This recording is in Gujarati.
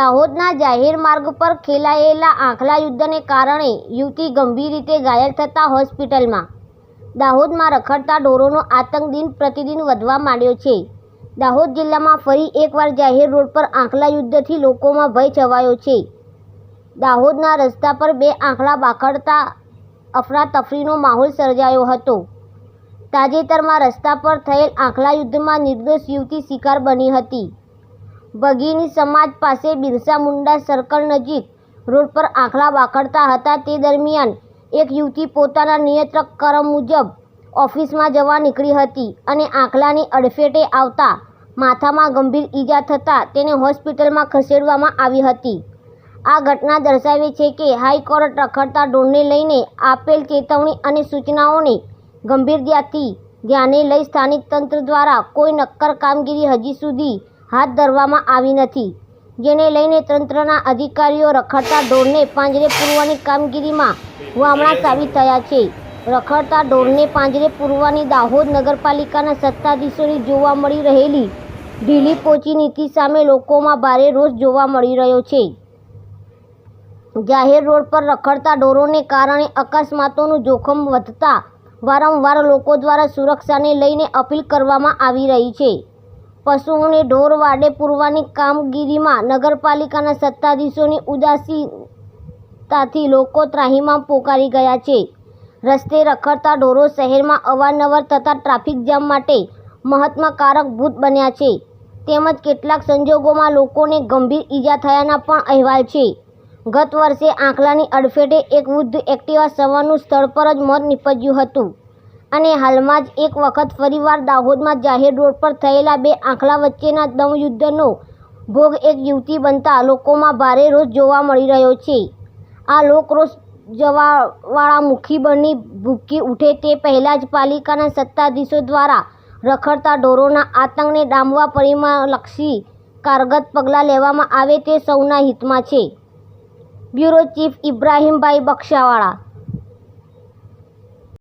દાહોદના જાહેર માર્ગ પર ખેલાયેલા આંખલા યુદ્ધને કારણે યુવતી ગંભીર રીતે ઘાયલ થતાં હોસ્પિટલમાં. દાહોદમાં રખડતા ઢોરોનો આતંક દિન પ્રતિદિન વધવા માંડ્યો છે. દાહોદ જિલ્લામાં ફરી એકવાર જાહેર રોડ પર આંખલા યુદ્ધથી લોકોમાં ભય છવાયો છે. દાહોદના રસ્તા પર બે આંખલા બાખડતા અફરાતફરીનો માહોલ સર્જાયો હતો. તાજેતરમાં રસ્તા પર થયેલ આંખલા યુદ્ધમાં નિર્દોષ યુવતી શિકાર બની હતી. ભગીની સમાજ પાસે બિરસા મુંડા સર્કલ નજીક રોડ પર આંખલા વાખડતા હતા. તે દરમિયાન એક યુવતી પોતાના નિયત ક્રમ મુજબ ઓફિસમાં જવા નીકળી હતી અને આંખલાની અડફેટે આવતા માથામાં ગંભીર ઈજા થતાં તેને હોસ્પિટલમાં ખસેડવામાં આવી હતી. આ ઘટના દર્શાવે છે કે હાઈકોર્ટ રખડતા ઢોરને લઈને આપેલ ચેતવણી અને સૂચનાઓને ગંભીરતાથી ધ્યાને લઈ સ્થાનિક તંત્ર દ્વારા કોઈ નક્કર કામગીરી હજી સુધી હાથ ધરવામાં આવી નથી. જેને લઈને તંત્રના અધિકારીઓ રખડતા ઢોરને પાંજરે પૂરવાની કામગીરીમાં વામણા સાબિત થયા છે. રખડતા ઢોરને પાંજરે પૂરવાની દાહોદ નગરપાલિકાના સત્તાધીશોની જોવા મળી રહેલી ઢીલી પોચી નીતિ સામે લોકોમાં ભારે રોષ જોવા મળી રહ્યો છે. જાહેર રોડ પર રખડતા ઢોરોને કારણે અકસ્માતોનું જોખમ વધતા વારંવાર લોકો દ્વારા સુરક્ષાને લઈને અપીલ કરવામાં આવી રહી છે. પશુઓને ઢોર વાડે પૂરવાની કામગીરીમાં નગરપાલિકાના સત્તાધીશોની ઉદાસીનતાથી લોકો ત્રાહિમામ પોકારી ગયા છે. રસ્તે રખડતા ઢોરો શહેરમાં અવારનવાર થતા ટ્રાફિક જામ માટે મહત્વકારક ભૂત બન્યા છે. તેમજ કેટલાક સંજોગોમાં લોકોને ગંભીર ઈજા થયાના પણ અહેવાલ છે. ગત વર્ષે આંકલાની અડફેટે એક વૃદ્ધ એક્ટિવા સવારનું સ્થળ પર જ મોત નીપજ્યું હતું. અને હાલમાં જ એક વખત ફરીવાર દાહોદમાં જાહેર રોડ પર થયેલા બે આંખલા વચ્ચેના દમયુદ્ધનો ભોગ એક યુવતી બનતા લોકોમાં ભારે રોષ જોવા મળી રહ્યો છે. આ લોકરોષ જવાવાળા મુખી બની ભૂકી ઉઠે તે પહેલાં જ પાલિકાના સત્તાધીશો દ્વારા રખડતા ઢોરોના આતંકને ડામવા પરિમાણલક્ષી કારગત પગલાં લેવામાં આવે તે સૌના હિતમાં છે. Bureau chief ઇબ્રાહીમભાઈ બક્ષાવાળા